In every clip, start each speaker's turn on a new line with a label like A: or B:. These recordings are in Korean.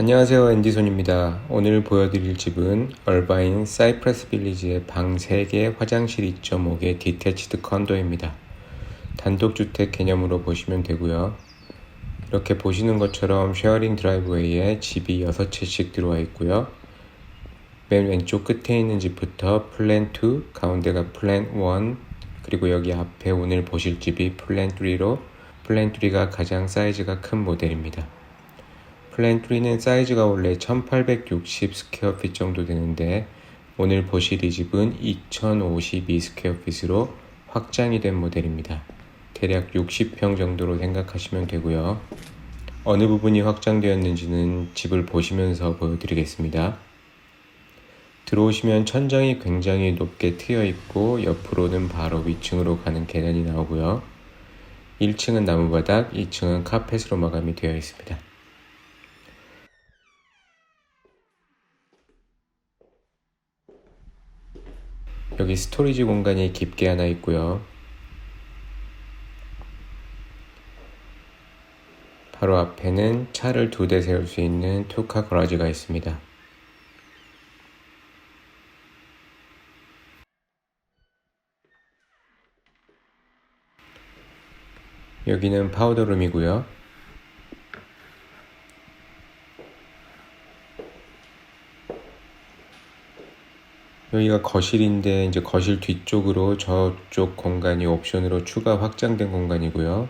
A: 안녕하세요 앤디손입니다. 오늘 보여드릴 집은 얼바인 사이프러스 빌리지의 방 3개 화장실 2.5개 디테치드 컨도입니다. 단독주택 개념으로 보시면 되고요. 이렇게 보시는 것처럼 쉐어링 드라이브웨이에 집이 6채씩 들어와 있고요. 맨 왼쪽 끝에 있는 집부터 플랜 2, 가운데가 플랜 1, 그리고 여기 앞에 오늘 보실 집이 플랜 3로 플랜 3가 가장 사이즈가 큰 모델입니다. 플랜 3는 사이즈가 원래 1860 스퀘어핏 정도 되는데 오늘 보실 이 집은 2052 스퀘어핏으로 확장이 된 모델입니다. 대략 60평 정도로 생각하시면 되고요. 어느 부분이 확장되었는지는 집을 보시면서 보여드리겠습니다. 들어오시면 천장이 굉장히 높게 트여 있고 옆으로는 바로 위층으로 가는 계단이 나오고요. 1층은 나무바닥, 2층은 카펫으로 마감이 되어 있습니다. 여기 스토리지 공간이 깊게 하나 있고요. 바로 앞에는 차를 두 대 세울 수 있는 투카 거라지가 있습니다. 여기는 파우더룸이고요. 여기가 거실인데 이제 거실 뒤쪽으로 저쪽 공간이 옵션으로 추가 확장된 공간이고요.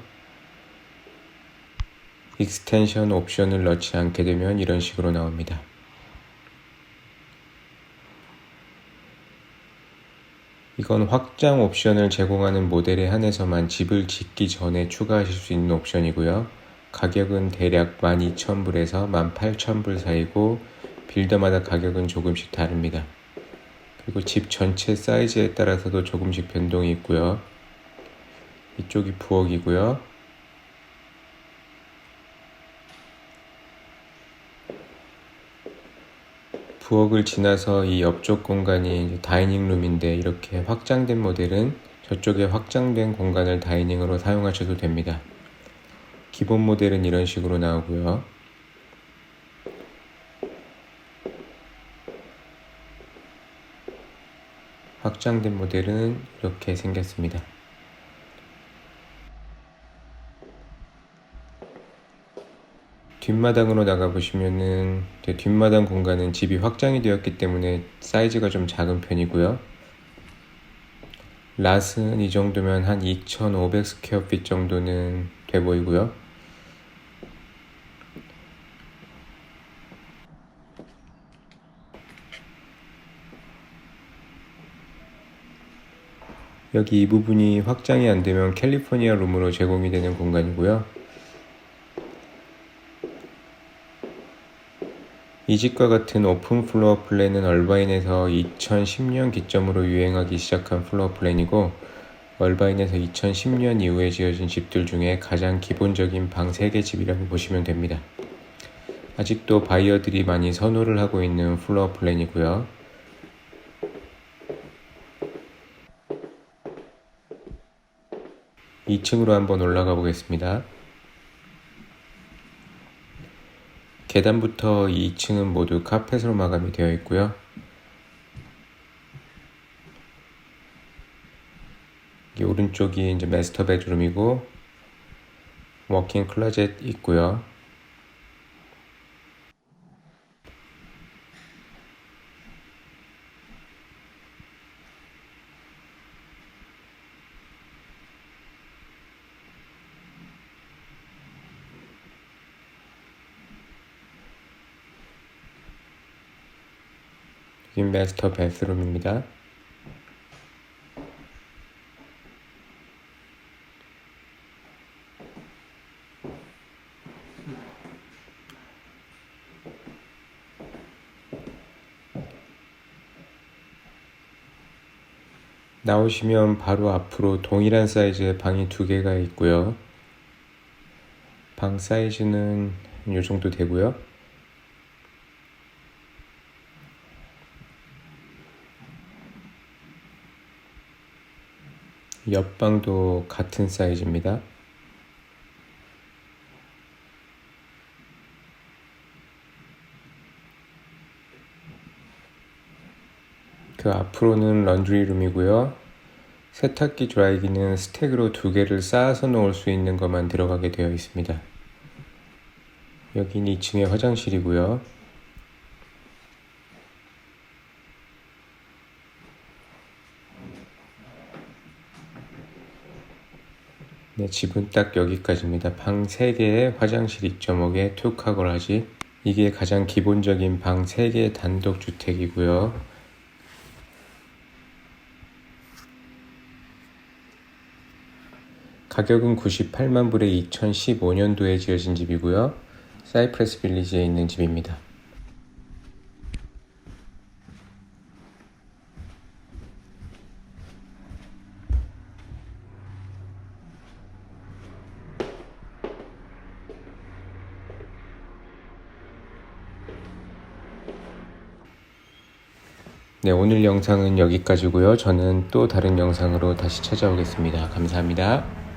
A: 익스텐션 옵션을 넣지 않게 되면 이런 식으로 나옵니다. 이건 확장 옵션을 제공하는 모델에 한해서만 집을 짓기 전에 추가하실 수 있는 옵션이고요. 가격은 대략 12,000불에서 18,000불 사이고 빌더마다 가격은 조금씩 다릅니다. 그리고 집 전체 사이즈에 따라서도 조금씩 변동이 있고요. 이쪽이 부엌이고요. 부엌을 지나서 이 옆쪽 공간이 다이닝룸인데 이렇게 확장된 모델은 저쪽에 확장된 공간을 다이닝으로 사용하셔도 됩니다. 기본 모델은 이런 식으로 나오고요. 확장된 모델은 이렇게 생겼습니다. 뒷마당으로 나가보시면은 뒷마당 공간은 집이 확장이 되었기 때문에 사이즈가 좀 작은 편이고요. 랏은 이 정도면 한 2,500 스퀘어핏 정도는 돼 보이고요. 여기 이 부분이 확장이 안 되면 캘리포니아 룸으로 제공이 되는 공간이고요. 이 집과 같은 오픈 플로어 플랜은 얼바인에서 2010년 기점으로 유행하기 시작한 플로어 플랜이고 얼바인에서 2010년 이후에 지어진 집들 중에 가장 기본적인 방 3개 집이라고 보시면 됩니다. 아직도 바이어들이 많이 선호를 하고 있는 플로어 플랜이고요. 2층으로 한번 올라가 보겠습니다. 계단부터 2층은 모두 카펫으로 마감이 되어 있고요. 오른쪽이 이제 마스터 베드룸이고 워킹 클로젯 있고요. 마스터 베스룸입니다. 나오시면 바로 앞으로 동일한 사이즈의 방이 두 개가 있고요. 방 사이즈는 이 정도 되고요. 옆방도 같은 사이즈입니다. 그 앞으로는 런드리 룸이고요. 세탁기 드라이기는 스택으로 두 개를 쌓아서 놓을 수 있는 것만 들어가게 되어 있습니다. 여기는 2층의 화장실이고요. 네, 집은 딱 여기까지입니다. 방 3개에 화장실 2.5개, 투카거라지. 이게 가장 기본적인 방 3개의 단독 주택이고요. 가격은 98만 불에 2015년도에 지어진 집이고요. 사이프레스 빌리지에 있는 집입니다. 네, 오늘 영상은 여기까지고요. 저는 또 다른 영상으로 다시 찾아오겠습니다. 감사합니다.